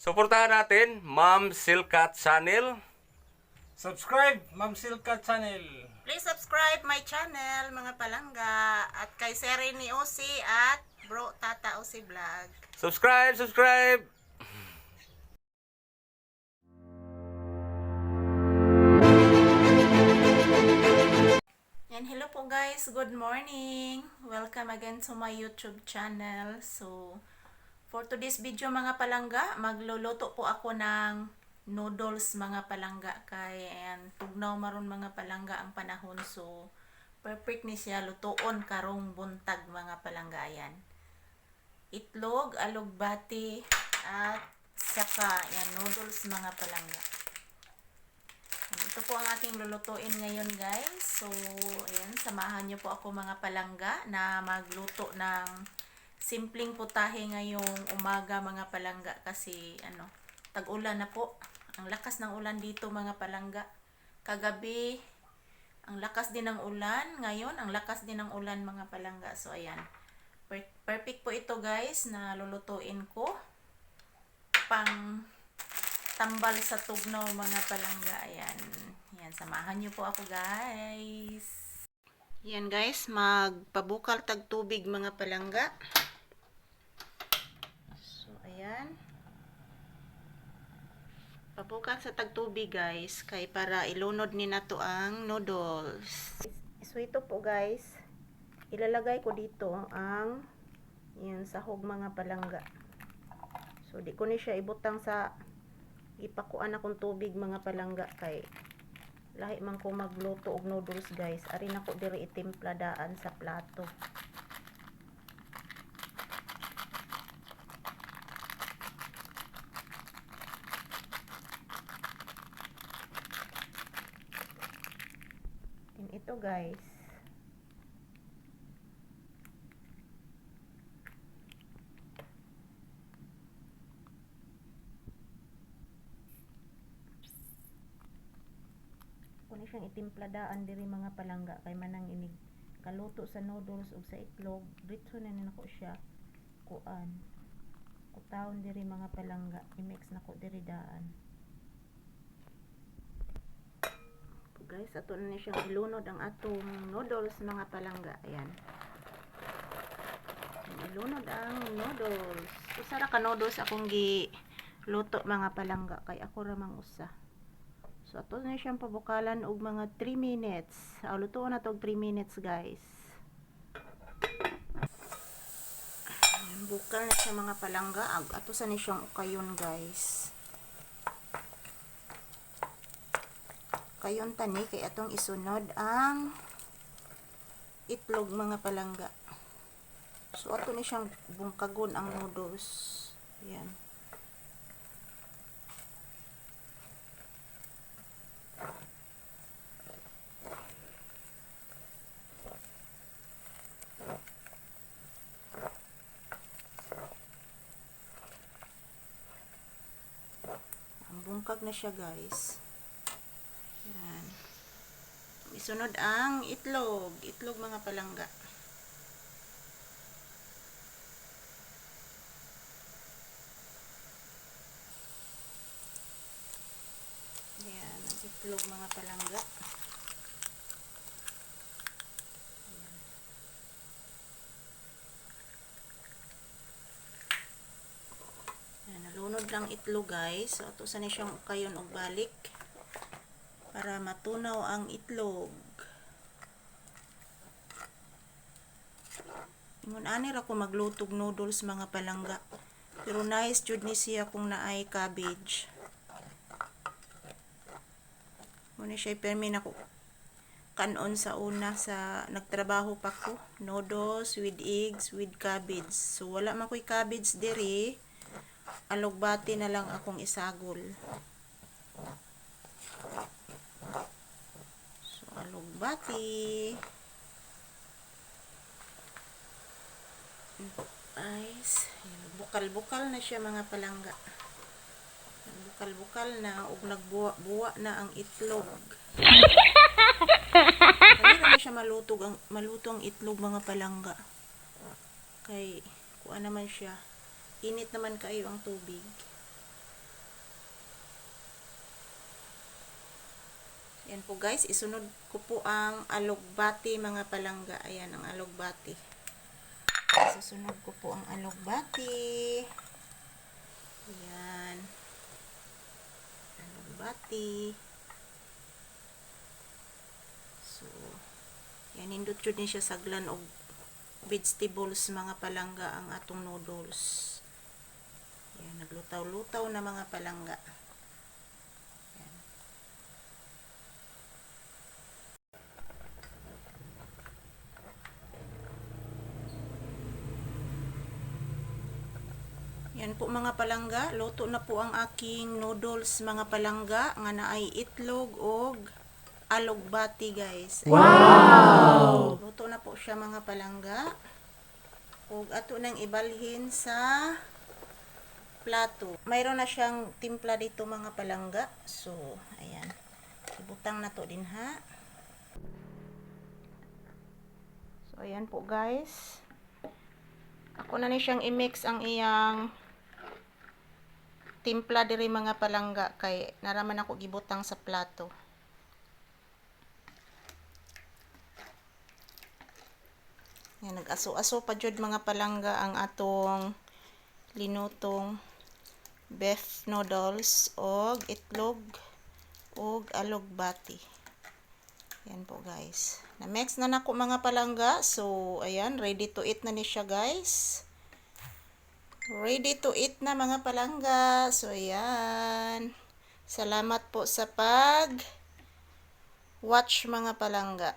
Suportahan natin, Ma'am Silkat Channel. Subscribe, Ma'am Silka Channel. Please subscribe my channel, mga palangga. At kay Serene Osi at Bro Tata Osi Vlog. Subscribe, subscribe! And hello po guys, good morning. Welcome again to my YouTube channel. So, for today's video mga palangga, magluluto po ako ng noodles mga palangga kay and tugnaw maron mga palangga ang panahon so perfect ni siya lutoon karong buntag mga palangga yan. Itlog, alugbati at saka yan noodles mga palangga. Ito po ang aking lulutuin ngayon guys. So, ayan, samahan niyo po ako mga palangga na magluto ng simpleng putahe ngayong umaga mga palangga kasi ano, tag-ulan na po. Ang lakas ng ulan dito mga palangga. Kagabi, ang lakas din ng ulan. Ngayon, ang lakas din ng ulan mga palangga. So, ayan. Per- perfect po ito guys na lulutuin ko. Pang tambal sa tugnaw mga palangga. Ayan. Yan, samahan niyo po ako guys. Yan guys, magpabukal tag tubig mga palangga. Ayan. Pabukal sa tag tubig guys, kay para ilunod ni nato ang noodles. So, ito po guys, ilalagay ko dito ang yan, sahog mga palangga. So, di ko ni siya ibutang sa ipakuan akong tubig mga palangga kay lahi man ko magluto og noodles guys ari na ko diri itimpla daan sa plato ito guys. Kung siyang itimpladaan diri mga palangga kay manang inig. Kaluto sa noodles ug sa itlog. Dito na nako siya kuan. Kutawon diri mga palangga. I-mix nako diri daan So, guys ato na ni siyang ilunod ang atong noodles mga palangga ayan ilunod ang noodles usa ra ka noodles akong gi luto mga palangga kay ako ra mang usa So, ato na siyang pabukalan og mga 3 minutes. Ah, lutuon na to og 3 minutes, guys. Ayan, Bukal na siya mga palangga. Ag- Ato sa ni siyang ukayon, guys. Kayon tani, kay atong isunod ang itlog mga palangga. So, ato ni siyang bungkagon ang noodles. Ang bungkag na siya, guys. Isunod ang itlog. Itlog mga palangga. Yan, ang itlog mga palangga. Yan. Yan, nalunod lang itlog guys. So, ato sa ni siyang ukayon og balik para matunaw ang itlog. Ingon ani ra ko maglutog noodles mga palangga. Pero nice jud ni siya kung naay cabbage. Muna siya permi na kanon sa una sa nagtrabaho pa ko. Noodles with eggs with cabbage. So wala man ko'y cabbage diri alugbati na lang akong isagol. So, alugbati. Guys, bukal-bukal na siya mga palangga. Bukal-bukal na ug nagbuwa-buwa na ang itlog. Dali na siya malutog ang malutong itlog mga palangga. Kay kuan naman siya. Init naman kayo ang tubig. Yan po guys, isunod ko po ang alugbati mga palangga. Ayan ang alugbati. Susunod ko po ang alugbati. Ayan. Alugbati. So, yan, indot yun siya saglan og vegetables mga palangga ang atong noodles. Yan, naglutaw-lutaw na mga palangga. Yan. Yan po mga palangga, luto na po ang aking noodles mga palangga nga na ay itlog og alugbati guys. Wow! Luto na po siya mga palangga. Og ato nang ibalhin sa plato. Mayroon na siyang timpla dito mga palangga. So, ayan. Ibutang na to din ha. So, ayan po guys. Ako na ni siyang i-mix ang iyang timpla diri mga palangga kay naraman ako gibutang sa plato. Yan, nag-aso-aso pa jud mga palangga ang atong linutong beef noodles og itlog og alugbati. Yan po guys. Na-mix na nako mga palangga. So, ayan, ready to eat na ni siya guys. Ready to eat na mga palangga. So, ayan. Salamat po sa pag watch mga palangga.